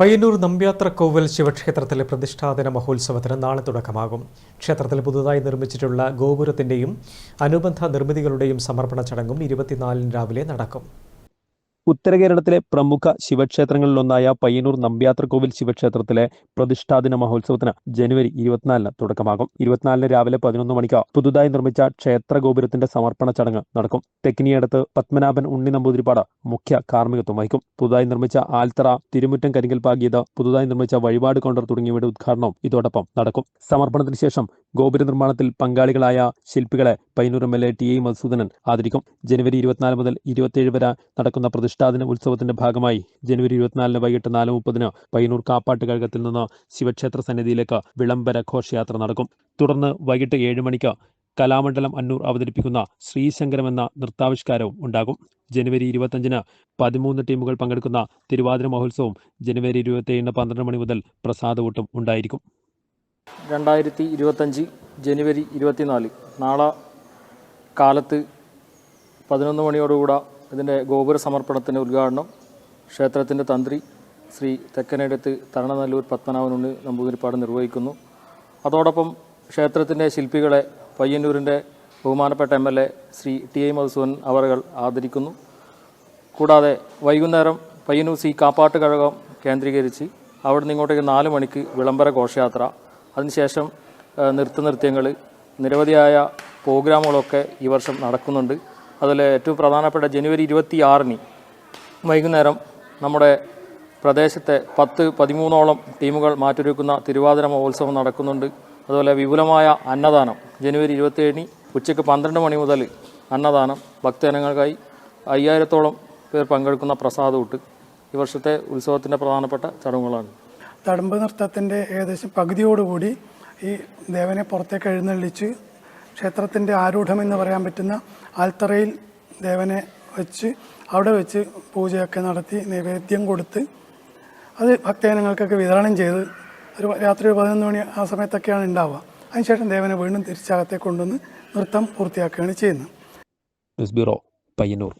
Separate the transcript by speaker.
Speaker 1: പയ്യന്നൂർ കോവൽ ശിവക്ഷേത്രത്തിലെ പ്രതിഷ്ഠാദിന മഹോത്സവത്തിന് നാളെ തുടക്കമാകും. ക്ഷേത്രത്തിൽ പുതുതായി നിർമ്മിച്ചിട്ടുള്ള ഗോപുരത്തിന്റെയും അനുബന്ധ നിർമ്മിതികളുടെയും സമർപ്പണ ചടങ്ങും ഇരുപത്തിനാലിന് രാവിലെ നടക്കും.
Speaker 2: ഉത്തര കേരളത്തിലെ പ്രമുഖ ശിവക്ഷേത്രങ്ങളിലൊന്നായ പയ്യന്നൂർ നമ്പ്യാത്രകോവിൽ ശിവക്ഷേത്രത്തിലെ പ്രതിഷ്ഠാദിന മഹോത്സവത്തിന് ജനുവരി ഇരുപത്തിനാലിന് തുടക്കമാകും. ഇരുപത്തിനാലിന് രാവിലെ പതിനൊന്ന് മണിക്ക് പുതുതായി നിർമ്മിച്ച ക്ഷേത്ര ഗോപുരത്തിന്റെ സമർപ്പണ ചടങ്ങ് നടക്കും. തെക്കിനിയടത്ത് പത്മനാഭൻ ഉണ്ണി നമ്പൂതിരിപ്പാട് മുഖ്യ കാർമ്മികത്വം വഹിക്കും. പുതുതായി നിർമ്മിച്ച ആൽത്തറ തിരുമുറ്റം കരിങ്കൽ പുതുതായി നിർമ്മിച്ച വഴിപാട് കൗണ്ടർ തുടങ്ങിയവയുടെ ഉദ്ഘാടനവും ഇതോടൊപ്പം നടക്കും. സമർപ്പണത്തിന് ശേഷം ഗോപുര നിർമ്മാണത്തിൽ പങ്കാളികളായ ശില്പികളെ Payyanur M L A T A Madhusoodanan ആദരിക്കും. ജനുവരി ഇരുപത്തിനാല് മുതൽ ഇരുപത്തിയേഴ് വരെ നടക്കുന്ന പ്രതിഷ്ഠാദിന ഉത്സവത്തിന്റെ ഭാഗമായി ജനുവരി ഇരുപത്തിനാലിന് വൈകിട്ട് നാല് മുപ്പതിന് പയ്യന്നൂർ കാപ്പാട്ട് കഴകത്തിൽ നിന്ന് ശിവക്ഷേത്ര സന്നിധിയിലേക്ക് വിളംബര ഘോഷയാത്ര നടക്കും. തുടർന്ന് വൈകിട്ട് ഏഴ് മണിക്ക് കലാമണ്ഡലം അന്നൂർ അവതരിപ്പിക്കുന്ന ശ്രീശങ്കരം എന്ന നൃത്താവിഷ്കാരവും ഉണ്ടാകും. ജനുവരി ഇരുപത്തഞ്ചിന് പതിമൂന്ന് ടീമുകൾ പങ്കെടുക്കുന്ന തിരുവാതിര മഹോത്സവം ജനുവരി ഇരുപത്തിയേഴിന് പന്ത്രണ്ട് മണി മുതൽ പ്രസാദകൂട്ടും ഉണ്ടായിരിക്കും.
Speaker 3: രണ്ടായിരത്തി ഇരുപത്തഞ്ച് ജനുവരി ഇരുപത്തിനാല്. നാളെ കാലത്ത് പതിനൊന്ന് മണിയോടുകൂടെ ഇതിന്റെ ഗോപുര സമർപ്പണത്തിന്റെ ഉദ്ഘാടനം ക്ഷേത്രത്തിന്റെ തന്ത്രി ശ്രീ തെക്കനടുത്ത് തരണനല്ലൂർ പത്മനാഭനുണ്ണി നമ്പൂതിരിപ്പാട് നിർവഹിക്കുന്നു. അതോടൊപ്പം ക്ഷേത്രത്തിന്റെ ശില്പികളെ പയ്യന്നൂരിന്റെ ബഹുമാനപ്പെട്ട M L A Shri T I Madhusoodan അവറുകൾ ആദരിക്കുന്നു. കൂടാതെ വൈകുന്നേരം പയ്യന്നൂർ സി കാപ്പാട്ട് കഴകം കേന്ദ്രീകരിച്ച് അവിടെ നിന്ന് ഇങ്ങോട്ടേക്ക് നാല് മണിക്ക് വിളംബര ഘോഷയാത്ര അതിനുശേഷം നൃത്ത നൃത്തനൃത്യങ്ങൾ നിരവധിയായ പ്രോഗ്രാമുകളൊക്കെ ഈ വർഷം നടക്കുന്നുണ്ട്. അതിൽ ഏറ്റവും പ്രധാനപ്പെട്ട ജനുവരി ഇരുപത്തി ആറിന് വൈകുന്നേരം നമ്മുടെ പ്രദേശത്തെ പത്ത് പതിമൂന്നോളം ടീമുകൾ മാറ്റൊരുക്കുന്ന തിരുവാതിര മഹോത്സവം നടക്കുന്നുണ്ട്. അതുപോലെ വിപുലമായ അന്നദാനം ജനുവരി ഇരുപത്തിയേഴിന് ഉച്ചയ്ക്ക് പന്ത്രണ്ട് മണി മുതൽ അന്നദാനം ഭക്തജനങ്ങൾക്കായി അയ്യായിരത്തോളം പേർ പങ്കെടുക്കുന്ന പ്രസാദൂട്ട് ഈ വർഷത്തെ ഉത്സവത്തിന്റെ പ്രധാനപ്പെട്ട ചടങ്ങുകളാണ്.
Speaker 4: തടമ്പ് നൃത്തത്തിന്റെ ഏകദേശം പകുതിയോടുകൂടി ഈ ദേവനെ പുറത്തേക്ക് എഴുന്നള്ളിച്ച് ക്ഷേത്രത്തിന്റെ ആരൂഢം എന്ന് പറയാൻ പറ്റുന്ന ആൽത്തറയിൽ ദേവനെ വെച്ച് അവിടെ വെച്ച് പൂജയൊക്കെ നടത്തി നൈവേദ്യം കൊടുത്ത് അത് ഭക്തജനങ്ങൾക്കൊക്കെ വിതരണം ചെയ്ത് ഒരു രാത്രി പതിനൊന്ന് മണി ആ സമയത്തൊക്കെയാണ് ഉണ്ടാവുക. അതിനുശേഷം ദേവനെ വീണ്ടും തിരിച്ചകത്തെ കൊണ്ടുവന്ന് നൃത്തം പൂർത്തിയാക്കുകയാണ് ചെയ്യുന്നത്.
Speaker 2: പയ്യന്നൂർ.